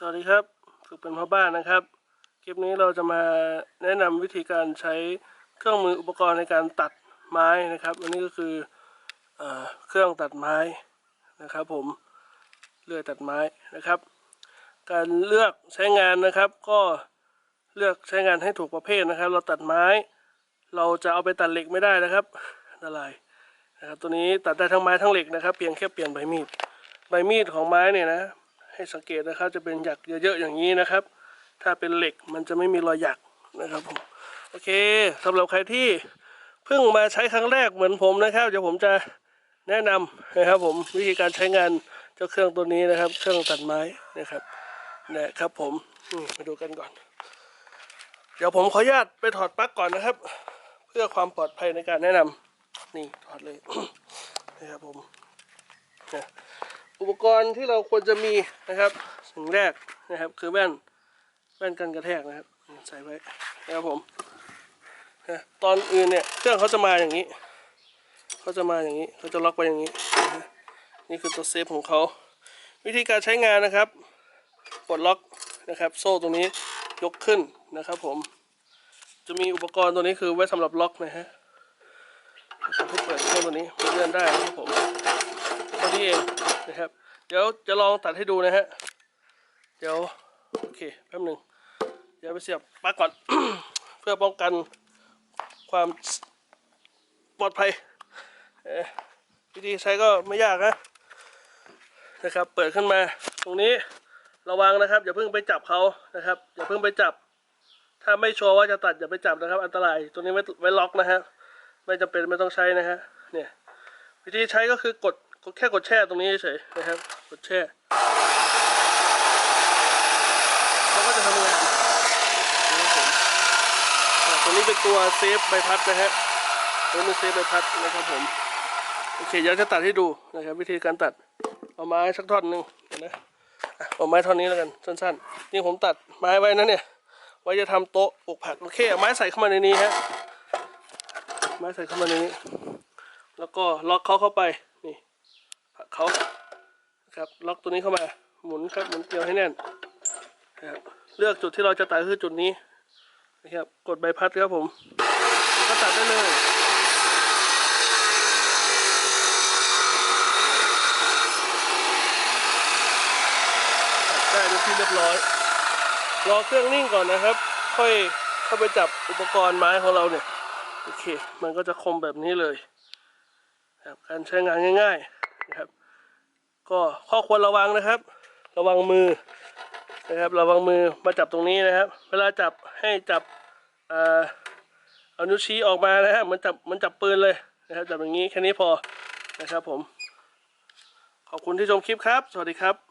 สวัสดีครับฝึกเป็นพ่อบ้านนะครับ คลิปนี้เราจะมาแนะนำวิธีการใช้เครื่องมืออุปกรณ์ในการตัดไม้นะครับ อันนี้ก็คือเออเครื่องตัดไม้นะครับ ผมเลื่อยตัดไม้นะครับ การเลือกใช้งานนะครับ ก็เลือกใช้งานให้ถูกประเภทนะครับ เราตัดไม้ เราจะเอาไปตัดเหล็กไม่ได้นะครับอันตรายนะครับตัวนี้ตัดได้ทั้งไม้ทั้งเหล็กนะครับ เพียงแค่เปลี่ยนใบมีดใบมีดของไม้เนี่ยนะ ให้สังเกตนะครับจะเป็นหยักเยอะๆอย่างนี้นะครับ ถ้าเป็นเหล็กมันจะไม่มีรอยหยักนะครับผมโอเคสำหรับใครที่เพิ่งมาใช้ครั้งแรกเหมือนผมนะครับเดี๋ยวผมจะแนะนำนะครับผมวิธีการใช้งานเจ้าเครื่องตัวนี้นะครับ เครื่องตัดไม้นะครับนะครับผมมาดูกันก่อน เดี๋ยวผมขออนุญาตไปถอดปลั๊กก่อนนะครับ เพื่อความปลอดภัยในการแนะนำนี่ถอดเลยนะครับผมนะ อุปกรณ์ที่เราควรจะมีนะครับสิ่งแรกนะครับคือแว่นแว่นกันกระแทกนะครับใส่ไว้นะครับผมตอนอื่นเนี่ยเครื่องเขาจะมาอย่างนี้เขาจะมาอย่างนี้เขาจะล็อกไปอย่างนี้ นี่คือตัวเซฟของเขาวิธีการใช้งานนะครับกดล็อกนะครับ โซ่ตรงนี้ยกขึ้นนะครับผมจะมีอุปกรณ์ตัวนี้คือไว้สำหรับล็อกนะฮะนะครับให้เปิดเครื่องตัวนี้เลื่อนได้นะครับผมเท่านี้เอง นะครับ เดี๋ยวจะลองตัดให้ดูนะฮะ เดี๋ยวโอเคแป๊บหนึ่งเดี๋ยวไปเสียบปลั๊กก่อน เพื่อป้องกันความปลอดภัยวิธีใช้ก็ไม่ยากนะนะครับ เปิดขึ้นมาตรงนี้ระวังนะครับ อย่าเพิ่งไปจับเขานะครับ อย่าเพิ่งไปจับ ถ้าไม่ชัวร์ว่าจะตัดอย่าไปจับนะครับ อันตรายตัวนี้ไว้ไว้ล็อกนะฮะไม่จำเป็นไม่ต้องใช้นะฮะเนี่ยวิธีใช้ก็คือกด กดแค่กดแช่ตรงนี้เฉยนะครับ กดแช่เขาก็จะทำงานตัวนี้เป็นตัวเซฟใบพัดนะฮะตัวนี้เซฟใบพัดนะครับผมโอเคเดี๋ยวจะตัดให้ดูนะครับ วิธีการตัดเอาไม้สักท่อนหนึ่งเดี๋ยวนะเอาไม้ท่อนนี้แล้วกันสั้นๆ นี่ผมตัดไม้ไว้นะเนี่ยไว้จะทำโต๊ะปลูกผักโอเคเอาไม้ใส่เข้ามาในนี้ฮะไม้ใส่เข้ามาในนี้ แล้วก็ล็อกเขาเข้าไป เขาครับล็อกตัวนี้เข้ามา หมุนครับหมุนเกลียวให้แน่นนะครับเลือกจุดที่เราจะตัดคือจุดนี้นะครับกดใบพัดครับผมก็ตัดได้เลยตัดได้เป็นที่เรียบร้อย รอเครื่องนิ่งก่อนนะครับ ค่อยเข้าไปจับอุปกรณ์ไม้ของเราเนี่ยโอเค มันก็จะคมแบบนี้เลยครับการใช้งานง่าย ๆ นะครับ ก็ข้อควรระวังนะครับ ระวังมือนะครับ ระวังมือมาจับตรงนี้นะครับ เวลาจับให้จับอ่าเอานิ้วชี้ออกมานะฮะมันจับมันจับปืนเลยนะครับจับอย่างนี้แค่นี้พอนะครับผม ขอบคุณที่ชมคลิปครับ สวัสดีครับ